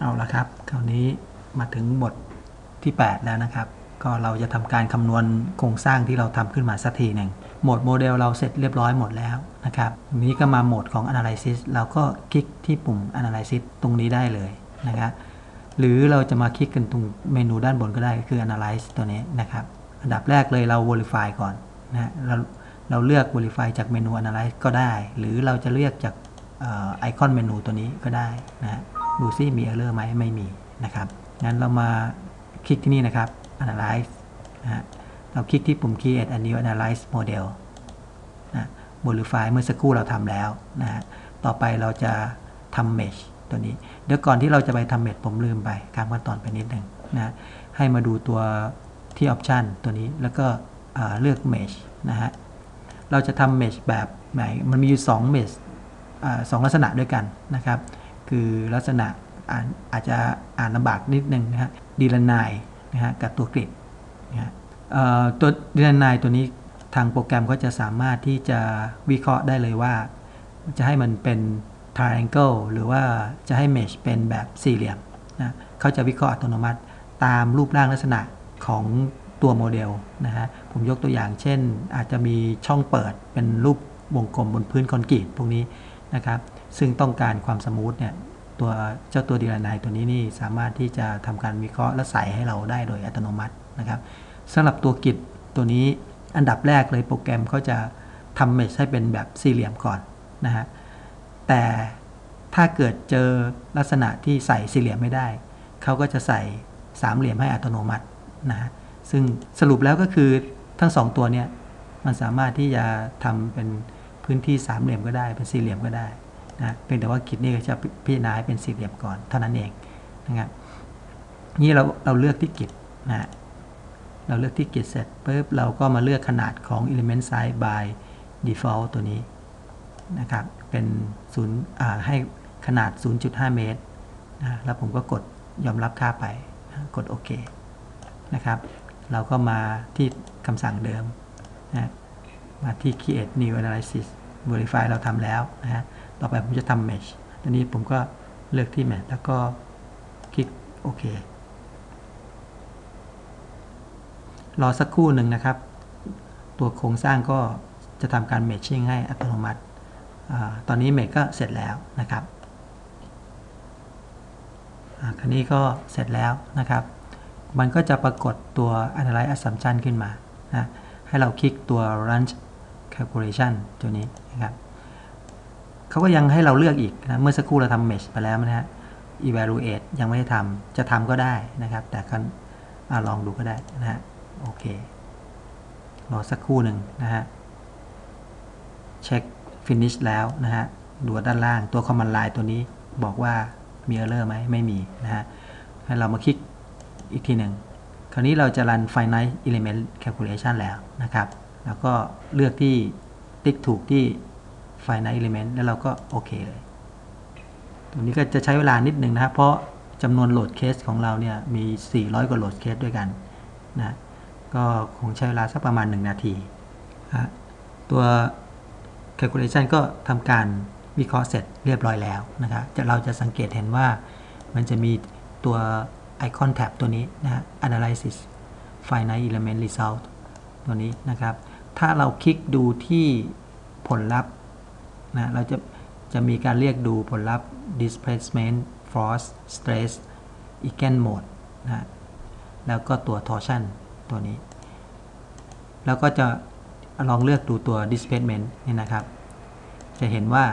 เอาละครับ คราวนี้มาถึงบทที่ 8 แล้วนะครับ ก็เราจะทำการคำนวณโครงสร้างที่เราทำขึ้นมาสักทีหนึ่งโหมดโมเดลเราเสร็จเรียบร้อยหมดแล้วนะครับนี้ก็มาโหมดของ Analysis เราก็คลิกที่ปุ่ม Analysis ตรงนี้ได้เลยนะครับหรือเราจะมาคลิกกันตรงเมนูด้านบนก็ได้คือ Analyze ตัวนี้นะครับ อันดับแรกเลยเรา Verify ก่อนนะฮะเราเราเลือก Verify จากเมนู Analyze ก็ได้ หรือเราจะเลือกจากไอคอนเมนูตัวนี้ก็ได้นะฮะ ดูซิมี Error ไหมไม่มีนะครับงั้นเรามาคลิกที่นี่นะครับ Analyze นะเราคลิกที่ปุ่ม Create a new Analyze Model นะ Modify เมื่อสักครู่เราทำแล้วนะฮะต่อไปเราจะทำ Mesh ตัวนี้ เดี๋ยวก่อนที่เราจะไปทำ Mesh ผมลืมไปข้ามขั้นตอนไปนิดหนึ่งนะให้มาดูตัวที่ Option ตัวนี้แล้วก็เลือก Mesh นะฮะเราจะทำ Mesh แบบไหนมันมีอยู่2 Mesh สองลักษณะด้วยกันนะครับ คือลักษณะอ่านอาจจะอ่านลำบากนิดนึงนะฮะดีลนายนะฮะกับตัวกริดนะฮะตัวดีลนายตัวนี้ทางโปรแกรมก็จะสามารถที่จะวิเคราะห์ได้เลยว่า จะให้มันเป็น triangle หรือว่าจะให้ mesh เป็นแบบสี่เหลี่ยมนะเขาจะวิเคราะห์อัตโนมัติตามรูปร่างลักษณะของตัวโมเดลนะฮะผมยกตัวอย่างเช่น อาจจะมีช่องเปิดเป็นรูปวงกลมบนพื้นคอนกรีตพวกนี้นะครับ ซึ่งต้องการความสมูทเนี่ยตัวเจ้าตัวดีลนายตัวนี้นี่สามารถที่จะทำการวิเคราะห์และใส่ให้เราได้โดยอัตโนมัตินะครับสำหรับตัวกิจตัวนี้อันดับแรกเลยโปรแกรมเขาจะทำเมชให้เป็นแบบสี่เหลี่ยมก่อนนะฮะแต่ถ้าเกิดเจอลักษณะที่ใส่สี่เหลี่ยมไม่ได้เขาก็จะใส่สามเหลี่ยมให้อัตโนมัตินะฮะซึ่งสรุปแล้วก็คือทั้งสองตัวเนี่ยมันสามารถที่จะทำเป็นพื้นที่สามเหลี่ยมก็ได้เป็นสี่เหลี่ยมก็ได้ นะเพียงแต่ว่ากิจนี่จะพิจารณาเป็นสี่เหลี่ยมก่อนเท่านั้นเองนะครับนี่เราเราเลือกที่กิจนะเราเลือกที่กิจเสร็จปุ๊บเราก็มาเลือกขนาดของ element size by default ตัวนี้นะครับเป็นศูนย์ให้ขนาด 0.5 เมตรนะแล้วผมก็กดยอมรับค่าไปนะกดโอเคนะครับ เราก็มาที่คำสั่งเดิมนะมาที่ create new analysis verify เราทำแล้วนะฮะ ต่อไปผมจะทำ mesh ตัวนี้ผมก็เลือกที่ mesh แล้วก็คลิกโอเค รอสักครู่หนึ่งนะครับ ตัวโครงสร้างก็จะทำการ matching ให้อัตโนมัติอตอนนี้ mesh ก็เสร็จแล้วนะครับอันนี้ก็เสร็จแล้วนะครับ มันก็จะปรากฏตัว analyze assumption ขึ้นมานะให้เราคลิกตัว run calculation ตัวนี้นะครับ เขาก็ยังให้เราเลือกอีกนะ เมื่อสักครู่เราทำ mesh ไปแล้วนะฮะ evaluate ยังไม่ได้ทำจะทำก็ได้นะครับ แต่ก็ลองดูก็ได้นะฮะ โอเค รอสักครู่หนึ่งนะฮะ เช็ค finish แล้วนะฮะ ดูด้านล่างตัว command line ตัวนี้บอกว่ามี error ไหมไม่มีนะฮะ ให้เรามาคลิกอีกทีหนึ่งคราวนี้เราจะรัน finite element calculation แล้วนะครับ แล้วก็เลือกที่ติ๊กถูกที่ finite element แล้วเราก็โอเคเลย ตรงนี้ก็จะใช้เวลานิดหนึ่งนะครับ เพราะจำนวนโหลดเคสของเราเนี่ยมี 400 กว่าโหลดเคสด้วยกันนะก็คงใช้เวลาสักประมาณ 1 นาที ตัว calculation ก็ทำการวิเคราะห์เสร็จเรียบร้อยแล้วนะครับเราจะสังเกตเห็นว่ามันจะมีตัวไอคอนแท็บตัวนี้นะฮะ analysis finite element result ตัวนี้นะครับ ถ้าเราคลิกดูที่ผลลัพธ์ นะเราจะจะมีการเรียกดูผลลัพธ์ displacement force stress eigen mode นะแล้วก็ตัว torsion ตัวนี้ แล้วก็จะลองเลือกดูตัว displacement นี่นะครับ จะเห็นว่า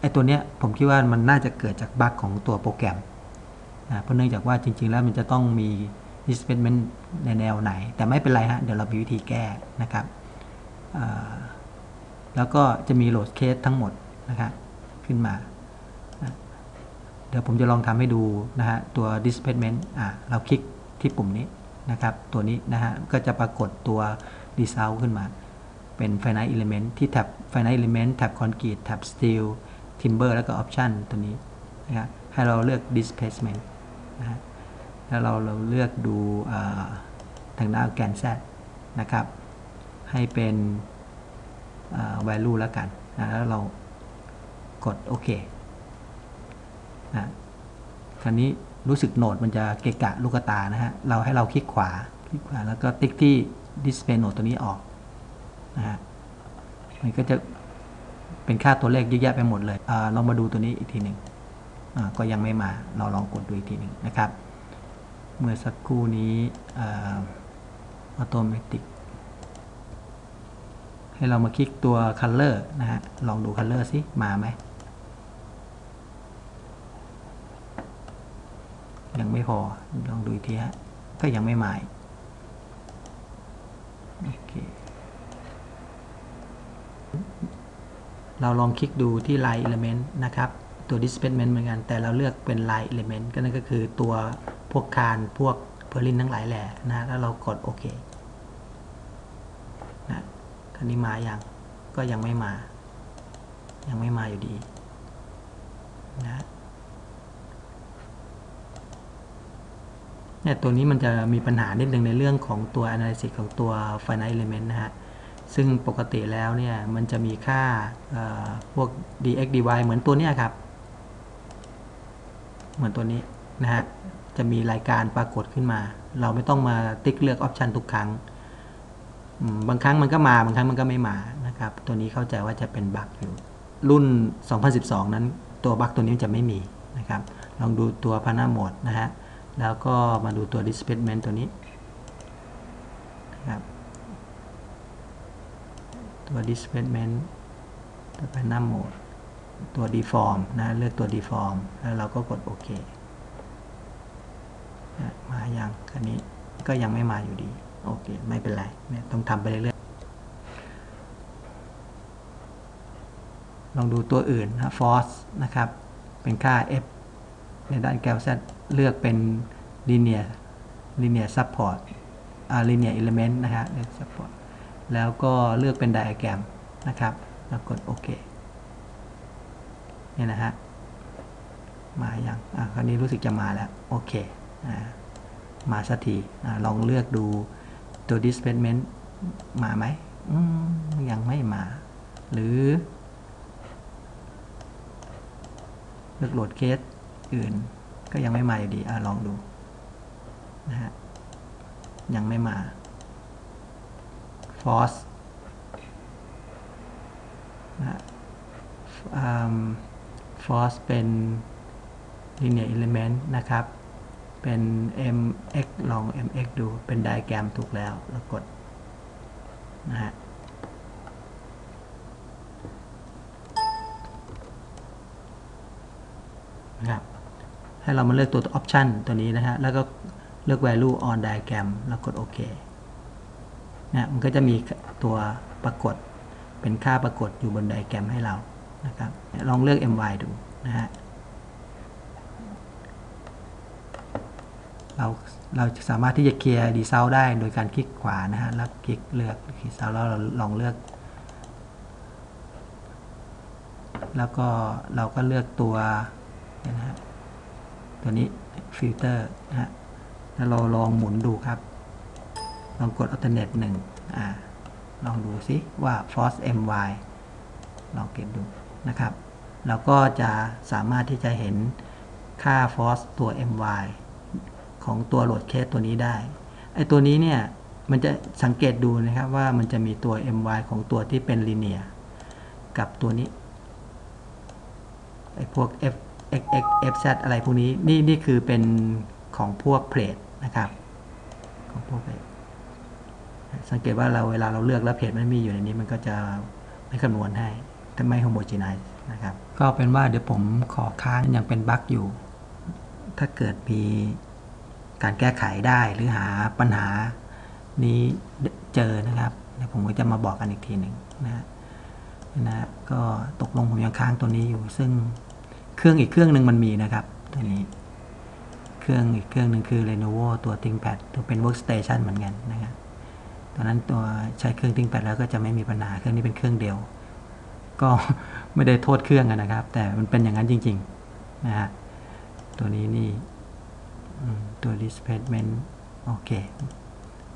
ไอ้ตัวเนี้ยผมคิดว่ามันน่าจะเกิดจากบั๊กของตัวโปรแกรมนะเพราะเนื่องจากว่าจริง ๆ แล้วมันจะต้องมี displacement ในแนวไหน แต่ไม่เป็นไรฮะเดี๋ยวเรามีวิธีแก้นะครับ แล้วก็จะมีโหลดเคสทั้งหมด นะครับขึ้นมา เดี๋ยวผมจะลองทำให้ดูนะฮะตัว displacement อ่าเราคลิกที่ปุ่มนี้นะครับ ตัวนี้นะฮะก็จะปรากฏตัว result ขึ้นมา เป็น finite element ที่แท็บ finite element แท็บ concrete แท็บ steel timber แล้วก็ option ตัวนี้นะครับให้เราเลือก displacement นะฮะแล้วเราเราเลือกดูทางด้านแกน z นะครับ ให้เป็น value แล้วกันนะแล้วเรา กดโอเคนะคราวนี้รู้สึกโหนดมันจะเกะกะลูกตานะฮะ เราให้เราคลิกขวา คลิกขวาแล้วก็ติ๊กที่ display node ตัวนี้ออกนะฮะ มันก็จะเป็นค่าตัวเลขเยอะแยะไปหมดเลยอามาดูตัวนี้อีกทีหนึ่งอ่าก็ยังไม่มา เราลองกดดูอีกทีหนึ่งนะครับ เมื่อสักครู่นี้ออโตเมติกให้เรามาคลิกตัว Color นะฮะ ลองดู Color สิ มาไหม ยังไม่พอ ลองดูอีกทีฮะ ก็ยังไม่มาอีกโอเคเราลองคลิกดูที่ Line Element นะครับ ตัว Displacement เหมือนกัน แต่เราเลือกเป็น Line Element ก็นั่นก็คือตัวพวกคานพวกเพอร์ลินทั้งหลายแหละนะ แล้วเรากดโอเคนะคันนี้มาอย่างก็ยังไม่มา ยังไม่มาอยู่ดีนะ เนี่ยตัวนี้มันจะมีปัญหานิดนึงในเรื่องของตัว analysis ของตัว finite element นะฮะ ซึ่งปกติแล้วเนี่ยมันจะมีค่าพวก dx dy เหมือนตัวเนี้ยครับ เหมือนตัวนี้นะฮะ จะมีรายการปรากฏขึ้นมา เราไม่ต้องมาติ๊กเลือกออปชันทุกครั้ง บางครั้งมันก็มา บางครั้งมันก็ไม่มานะครับ ตัวนี้เข้าใจว่าจะเป็นบั๊กอยู่ รุ่น 2012 นั้นตัวบั๊กตัวนี้จะไม่มีนะครับ ลองดูตัวพานาโหมดนะฮะ แล้วก็มาดูตัว displacement ตัวนี้นะครับตัว displacement ตัว panel mode ตัว deform นะ เลือกตัว deform แล้วเราก็กดโอเคนะมาอย่างคันนี้ก็ยังไม่มาอยู่ดี โอเค ไม่เป็นไรเนี่ยต้องทำไปเรื่อยๆลองดูตัวอื่นนะ force นะครับ เป็นค่า f ในด้านแกล z เลือกเป็น linear linear support อ่า linear element นะฮะเลือก support แล้วก็เลือกเป็น diagram นะครับ แล้วกดโอเคเนี่ยนะฮะ มาอย่างอ่าคราวนี้รู้สึกจะมาแล้ว โอเคอ่ามาสักทีอ่าลองเลือกดูตัว displacement มาไหมยังไม่มา หรือ เลือกโหลดเคสอื่น ก็ยังไม่มาอยู่ดีอลองดูนะฮะยังไม่มา force นะ force เป็น linear element นะครับ เป็น mx ลอง mx ดูเป็น diagram ถูกแล้ว แล้วกดนะฮะ นะครับ ให้เรามาเลือกตัว option ตัวนี้นะฮะ แล้วก็เลือก value on diagram แล้วกดโอเคนะมันก็จะมีตัวปรากฏเป็นค่าปรากฏอยู่บนไดแกรมให้เรานะครับลองเลือก my ดูนะฮะเราเราสามารถที่จะเคลียร์ดีเซลได้โดยการคลิกขวานะฮะแล้วคลิกเลือกดีเซลแล้วเราลองเลือก แล้วก็เราก็เลือกตัวนะฮะ ตัวนี้ฟิลเตอร์นะฮะแล้วเราลองหมุนดูครับ ลองกด alternate 1อ่าลองดูซิว่า force my ลองเก็บดูนะครับ เราก็จะสามารถที่จะเห็นค่า force ตัว my ของตัวโหลดเคสตัวนี้ได้ ไอตัวนี้เนี่ยมันจะสังเกตดูนะครับว่ามันจะมีตัว my ของตัวที่เป็น linear กับตัวนี้ไอพวก f x x f z อะไรพวกนี้นี่นี่คือเป็นของพวกเพลทนะครับของพวกเพลทสังเกตว่าเราเวลาเราเลือกแล้วเพจไม่มีอยู่ในนี้มันก็จะไม่คำนวณให้ถ้าไม่ homogeneize นะครับ ก็เป็นว่าเดี๋ยวผมขอค้างยังเป็นบั๊กอยู่ ถ้าเกิดมีการแก้ไขได้หรือหาปัญหานี้เจอนะครับเดี๋ยวผมก็จะมาบอกกันอีกทีหนึ่งนะฮะนะก็ตกลงผมยังค้างตัวนี้อยู่ ซึ่ง เครื่องอีกเครื่องหนึ่งมันมีนะครับ ตัวนี้ เครื่องอีกเครื่องหนึ่งคือ Lenovo ตัว ThinkPad ตัวเป็น workstation เหมือนกันนะครับตอนนั้นตัวใช้เครื่อง ThinkPad แล้วก็จะไม่มีปัญหาเครื่องนี้เป็นเครื่องเดียว ก็ไม่ได้โทษเครื่องนะครับ แต่มันเป็นอย่างนั้นจริงๆนะฮะตัวนี้นี่ตัว displacement โอเค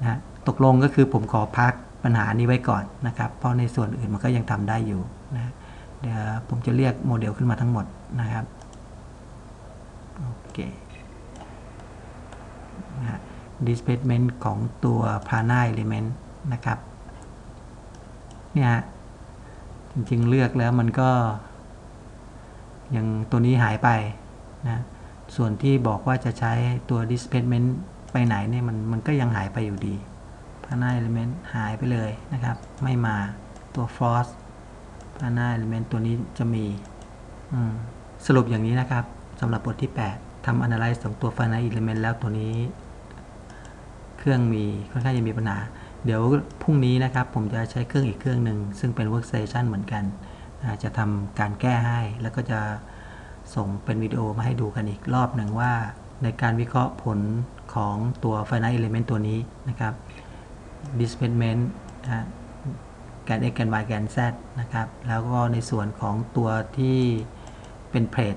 นะตกลงก็คือผมขอพักปัญหานี้ไว้ก่อนนะครับ เพราะในส่วนอื่นมันก็ยังทำได้อยู่นะ เดี๋ยวผมจะเรียกโมเดลขึ้นมาทั้งหมดนะครับโอเคนะฮะ displacement ของตัว prana element นะครับเนี่ยจริงๆเลือกแล้วมันก็ยังตัวนี้หายไปนะส่วนที่บอกว่าจะใช้ตัว displacement ไปไหนเนี่ยมันมันก็ยังหายไปอยู่ดี prana element หายไปเลยนะครับ ไม่มาตัว frost prana element ตัวนี้จะมีมสรุปอย่างนี้นะครับสำหรับบทที่ 8ทำ analyze ของตัว prana element แล้วตัวนี้ เครื่องมีค่อนข้างจะมีปัญหา เดี๋ยวพรุ่งนี้นะครับ ผมจะใช้เครื่องอีกเครื่องหนึ่ง ซึ่งเป็น workstation เหมือนกัน จะทำการแก้ให้ แล้วก็จะส่งเป็นวิดีโอมาให้ดูกันอีกรอบหนึ่งว่า ในการวิเคราะห์ผลของตัว finite element ตัวนี้นะครับ displacement นะ แกน x แกน y แกน z นะครับ แล้วก็ในส่วนของตัวที่เป็นเพลท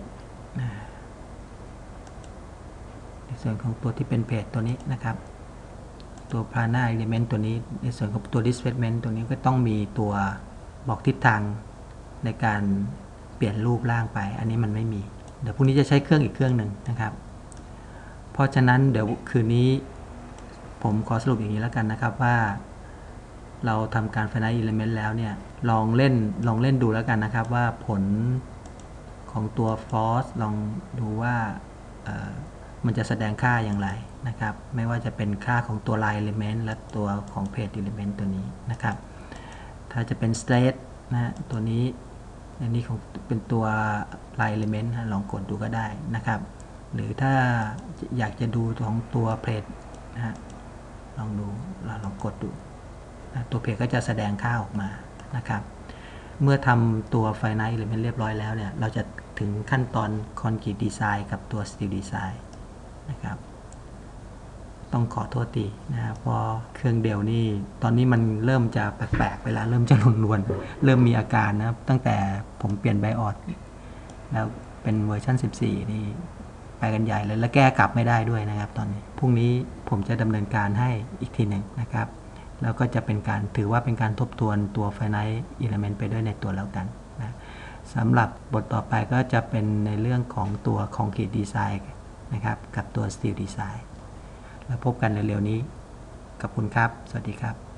ในส่วนของตัวที่เป็นเพลทตัวนี้นะครับ ตัว prana element ตัวนี้ ในส่วนของตัว displacement ตัวนี้ก็ต้องมีตัวบอกทิศทางในการเปลี่ยนรูปร่างไป อันนี้มันไม่มี เดี๋ยวพรุ่งนี้จะใช้เครื่องอีกเครื่องหนึ่งนะครับ เพราะฉะนั้นเดี๋ยวคืนนี้ผมขอสรุปอย่างนี้แล้วกันนะครับว่า เราทำการ finite element แล้วเนี่ย ลองเล่น ลองเล่นดูแล้วกันนะครับว่าผลของตัว force ลองดูว่ามันจะแสดงค่าอย่างไรนะครับ ไม่ว่าจะเป็นค่าของตัว line element และตัวของ page element ตัวนี้นะครับ ถ้าจะเป็น straight นะตัวนี้อันนี้ของเป็นตัว line element ฮะลองกดดูก็ได้นะครับ หรือถ้าอยากจะดูของตัว plate นะฮะลองดูเราลองกดดู ตัวเพจก็จะแสดงค่าออกมานะครับ เมื่อทำตัว finite element เรียบร้อยแล้วเนี่ย เราจะถึงขั้นตอน concrete design กับตัว steel design นะครับ ต้องขอโทษทีนะครับเพราะเครื่องเดียวนี่ ตอนนี้มันเริ่มจะแปลกๆไปแล้วเริ่มจะนวลๆเริ่มมีอาการนะครับ ตั้งแต่ผมเปลี่ยนไบออดแล้วเป็นเวอร์ชัน14 นี่ไปกันใหญ่เลย แล้วแก้กลับไม่ได้ด้วยนะครับ ตอนนี้ พรุ่งนี้ผมจะดำเนินการให้อีกทีหนึ่งนะครับ แล้วก็จะเป็นการถือว่าเป็นการทบทวนตัว Finite Element ไปด้วยในตัวแล้วกันนะสำหรับบทต่อไปก็จะเป็นในเรื่องของตัว Concrete Design นะครับ กับตัว Steel Design แล้วพบกันเร็วๆนี้ ขอบคุณครับ สวัสดีครับ